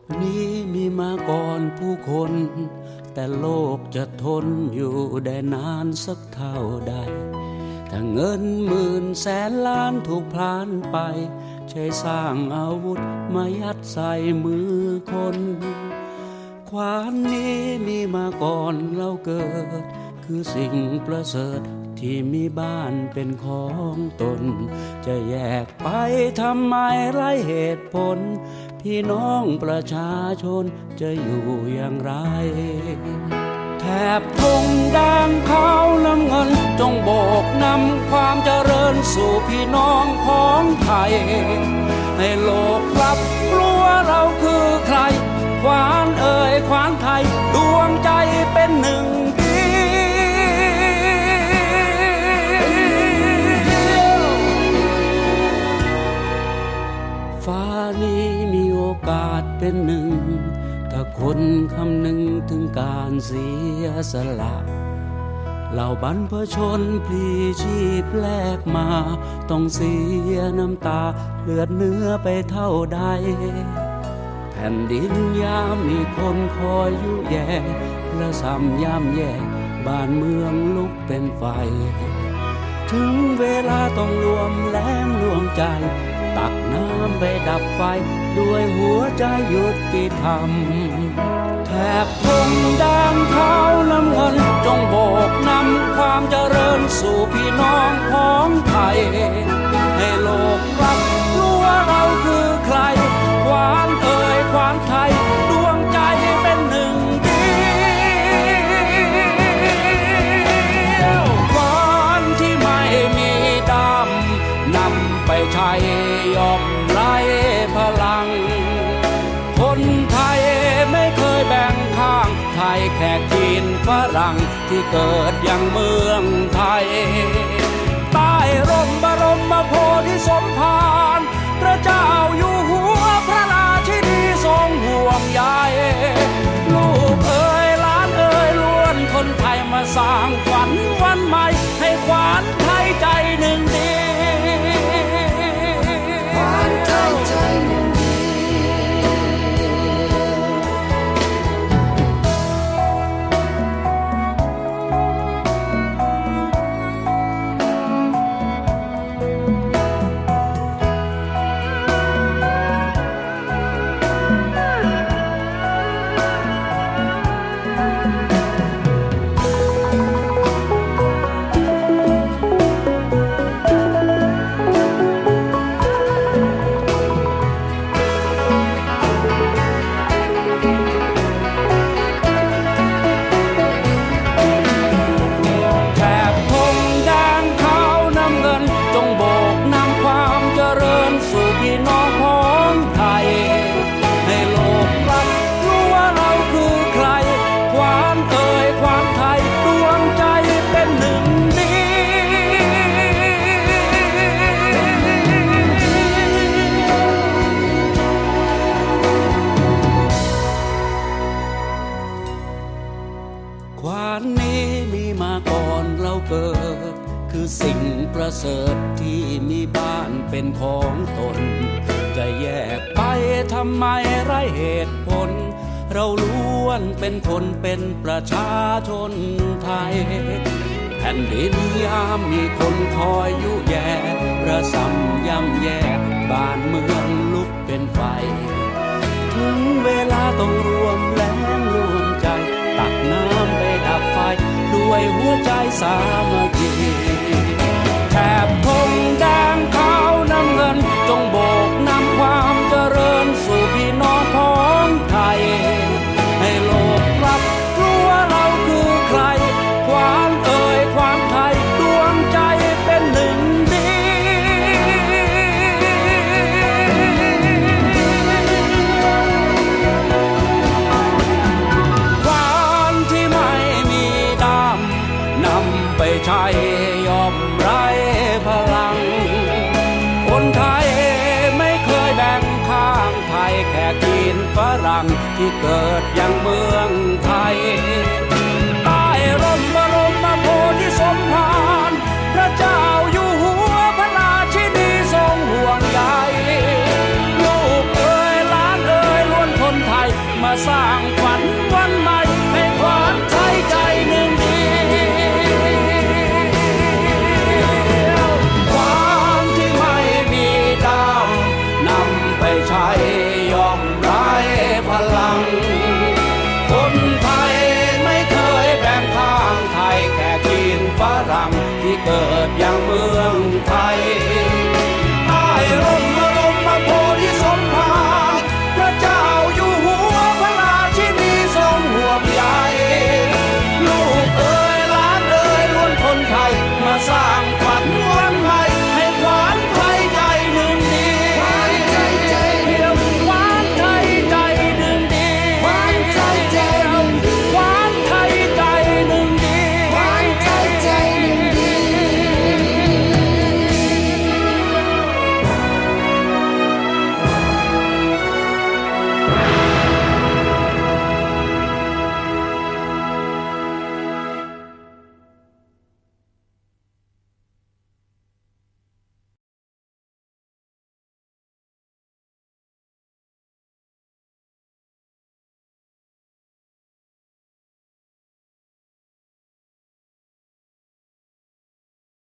กนี้มีมาก่อนผู้คน แต่โลกจะทนอยู่ได้นานสักเท่าใด ถ้าเงินหมื่นแสนล้านถูกพลานไป ใช้สร้างอาวุธมายัดใส่มือคน ความนี้มีมาก่อนเราเกิด คือสิ่งประเสริฐ ที่มีบ้านเป็นของตน จะแยกไปทำไมไรเหตุผล พี่น้องประชาชนจะอยู่อย่างไร แถบทงแดงขาวน้ำเงิน จงโบกนำความเจริญสู่พี่น้องของไทย ให้โลกรับรู้ว่าเราคือใครควานเอ่ยควานไทย ดวงใจเป็นหนึ่ง ยสละเหล่าบรรพชนพลีชีพแลกมา ต้องเสียน้ำตาเลือดเนื้อไปเท่าใด แผ่นดินยามมีคนคอยยุแย่และซ้ำยามแย่บ้านเมืองลุกเป็นไฟ ถึงเวลาต้องรวมแรงรวมใจ ตักน้ำไปดับไฟ ด้วยหัวใจหยุติธรรม แถบทงแดงขาน้ำเงินจงโบกนำความเจริญสู่พี่น้องของไทย ให้โลกรับรู้ว่าเราคือใคร ควานเอ่ยควานไทย ดวงใจเป็นหนึ่งเดียวควานที่ไม่มีดำนำไปใช้ยอมไร้พลังายแขกจีนฝรั่งที่เกิดยังเมืองไทย ใต้ร่มบรมโพธิสมภารพระเจ้าอยู่หัวพระราชินีทรงห่วงใยลูกเอ๋ยล้านเอ๋ยล้วนคนไทยมาสร้าง คือสิ่งประเสริฐที่มีบ้านเป็นของตน จะแยกไปทำไมไรเหตุผล เราล้วนเป็นคนเป็นประชาชนไทย แผ่นดินยามมีคนคอยยุแย่ระสำย่ำแย่บ้านเมืองลุกเป็นไฟ ถึงเวลาต้องรวมแรง หัวใจสามัคคี แขกจีนฝรั่งที่เกิดอย่างเมืองไทย